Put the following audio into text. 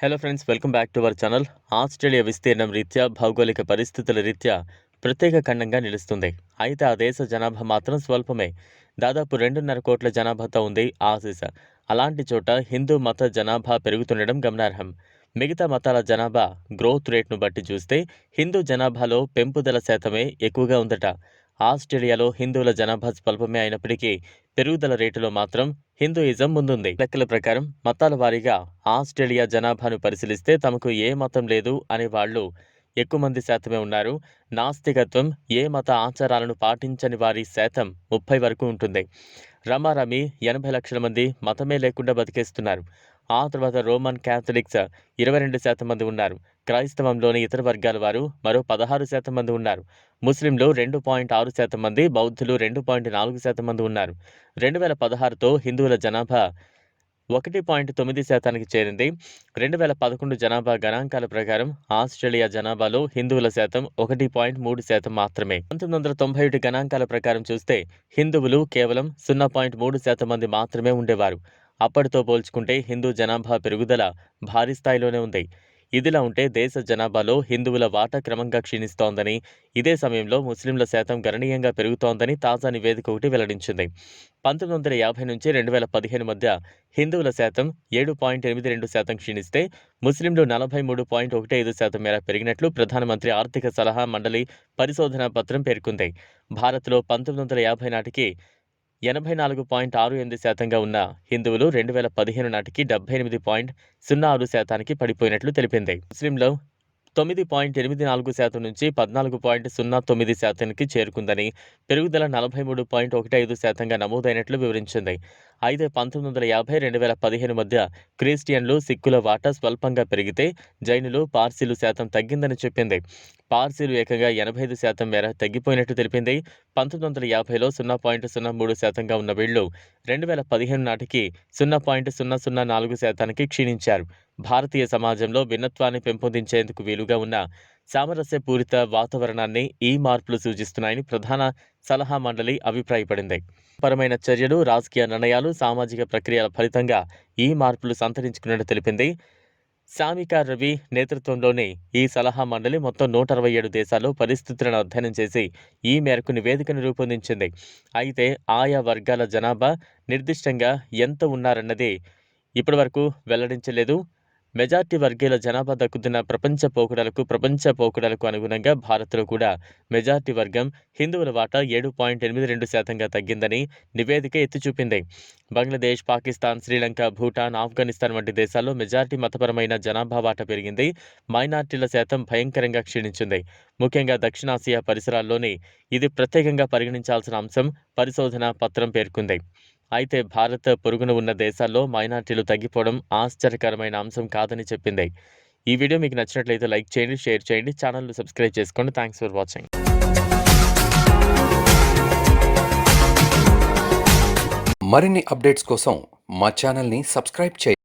Hello friends welcome back to our channel Australia విస్తీర్ణం రీత్యా భౌగోళిక పరిస్థితుల రీత్యా ప్రత్యేక ఖండంగా నిలుస్తుంది అయితే ఆ దేశ జనాభా మాత్రం స్వల్పమే దాదాపు రెండున్నర కోట్ల జనాభాతో ఉంది ఆసీస్ అలాంటి చోట హిందూ మత జనాభా పెరుగుతుండడం గమనార్హం మిగతా మతాల జనాభా గ్రోత్ రేట్ను బట్టి చూస్తే హిందూ జనాభాలో పెంపుదల శాతమే ఎక్కువగా ఉందట ఆస్ట్రేలియాలో హిందువుల జనాభా స్వల్పమే అయినప్పటికీ పెరుగుదల రేటులో మాత్రం హిందూయిజం ముందుంది. లెక్కల ప్రకారం మతాల వారీగా ఆస్ట్రేలియా జనాభాను పరిశీలిస్తే తమకు ఏ మతం లేదు అనే వాళ్ళు ఎక్కువ మంది శాతమే ఉన్నారు. నాస్తికత్వం ఏ మత ఆచారాలను పాటించని వారి శాతం ముప్పై వరకు ఉంటుంది. రమారమి ఎనభై లక్షల మంది మతమే లేకుండా బతికేస్తున్నారు. ఆ తర్వాత రోమన్ క్యాథలిక్స్ ఇరవై రెండు శాతం మంది ఉన్నారు. క్రైస్తవంలోని ఇతర వర్గాల వారు మరో పదహారు శాతం మంది ఉన్నారు. ముస్లింలు రెండు పాయింట్ ఆరు శాతం మంది బౌద్ధులు రెండు పాయింట్ నాలుగు శాతం మంది ఉన్నారు. రెండు వేల పదహారుతో హిందువుల జనాభా ఒకటి పాయింట్ తొమ్మిది శాతానికి చేరింది. రెండు వేల పదకొండు జనాభా గణాంకాల ప్రకారం ఆస్ట్రేలియా జనాభాలో హిందువుల శాతం ఒకటి పాయింట్ మూడు శాతం మాత్రమే. పంతొమ్మిది వందల తొంభై ఒకటి గణాంకాల ప్రకారం చూస్తే హిందువులు కేవలం సున్నా పాయింట్ మూడు శాతం మంది మాత్రమే ఉండేవారు. అప్పటితో పోల్చుకుంటే హిందూ జనాభా పెరుగుదల భారీ స్థాయిలోనే ఉంది. ఇదిలా ఉంటే దేశ జనాభాలో హిందువుల వాటా క్రమంగా క్షీణిస్తోందని ఇదే సమయంలో ముస్లింల శాతం గణనీయంగా పెరుగుతోందని తాజా నివేదిక ఒకటి వెల్లడించింది. పంతొమ్మిది వందల యాభై నుంచి రెండు వేల పదిహేను మధ్య హిందువుల శాతం ఏడు పాయింట్ ఎనిమిది రెండు శాతం క్షీణిస్తే ముస్లింలు నలభై మూడు పాయింట్ ఒకటి ఐదు శాతం మేర పెరిగినట్లు ప్రధానమంత్రి ఆర్థిక సలహా మండలి పరిశోధనా పత్రం పేర్కొంది. భారత్లో పంతొమ్మిది వందల యాభై నాటికి ఎనభై నాలుగు పాయింట్ ఆరు ఎనిమిది శాతంగా ఉన్న హిందువులు రెండు వేల పదిహేను నాటికి డెబ్బై ఎనిమిది పాయింట్ సున్నా ఆరు శాతానికి పడిపోయినట్లు తెలిపింది. ముస్లింలు తొమ్మిది పాయింట్ ఎనిమిది నాలుగు శాతం నుంచి పద్నాలుగు పాయింట్ సున్నా తొమ్మిది శాతానికి చేరుకుందని పెరుగుదల నలభై మూడు పాయింట్ ఒకటి ఐదు శాతంగా నమోదైనట్లు వివరించింది. అయితే పంతొమ్మిది వందల యాభై రెండు వేల పదిహేను మధ్య క్రిస్టియన్లు సిక్కుల వాటా స్వల్పంగా పెరిగితే జైనులు పార్సీలు శాతం తగ్గిందని చెప్పింది. పార్సీలు ఏకంగా ఎనభై ఐదు శాతం మేర తగ్గిపోయినట్టు తెలిపింది. పంతొమ్మిది వందల యాభైలో సున్నా పాయింట్ సున్నా మూడు శాతంగా ఉన్న వీళ్ళు రెండు వేల పదిహేను నాటికి సున్నా పాయింట్ సున్నా సున్నా నాలుగు శాతానికి క్షీణించారు. భారతీయ సమాజంలో భిన్నత్వాన్ని పెంపొందించేందుకు వీలుగా ఉన్న సామరస్యపూరిత వాతావరణాన్ని ఈ మార్పులు సూచిస్తున్నాయని ప్రధాన సలహా మండలి అభిప్రాయపడింది. పరమైన చర్యలు రాజకీయ నిర్ణయాలు సామాజిక ప్రక్రియల ఫలితంగా ఈ మార్పులు సంతరించుకున్నట్టు తెలిపింది. సామికా రవి నేతృత్వంలోని ఈ సలహా మండలి మొత్తం నూట అరవై ఏడు దేశాల్లో పరిస్థితులను అధ్యయనం చేసి ఈ మేరకు నివేదికను రూపొందించింది. అయితే ఆయా వర్గాల జనాభా నిర్దిష్టంగా ఎంత ఉన్నారన్నది ఇప్పటివరకు వెల్లడించలేదు. మెజార్టీ వర్గీయుల జనాభా దక్కుతున్న ప్రపంచ పోకడలకు ప్రపంచ పోకడలకు అనుగుణంగా భారత్లో కూడా మెజార్టీ వర్గం హిందువుల వాటా ఏడు పాయింట్ ఎనిమిది రెండు శాతంగా తగ్గిందని నివేదిక ఎత్తి చూపింది బంగ్లాదేశ్ పాకిస్తాన్ శ్రీలంక భూటాన్ ఆఫ్ఘనిస్తాన్ వంటి దేశాల్లో మెజార్టీ మతపరమైన జనాభా వాటా పెరిగింది. మైనార్టీల శాతం భయంకరంగా క్షీణించింది. ముఖ్యంగా దక్షిణాసియా పరిసరాల్లోనే ఇది ప్రత్యేకంగా పరిగణించాల్సిన అంశం పరిశోధన పత్రం పేర్కొంది. అయితే భారత్ పొరుగున ఉన్న దేశాల్లో మైనార్టీలు తగ్గిపోవడం ఆశ్చర్యకరమైన అంశం కాదని చెప్పింది. ఈ వీడియో మీకు నచ్చినట్లయితే లైక్ చేయండి షేర్ చేయండి ఛానల్ను సబ్స్క్రైబ్ చేసుకోండి. Thanks for watching. మరిన్ని అప్డేట్స్ కోసం మా ఛానల్ని సబ్స్క్రైబ్ చేయండి.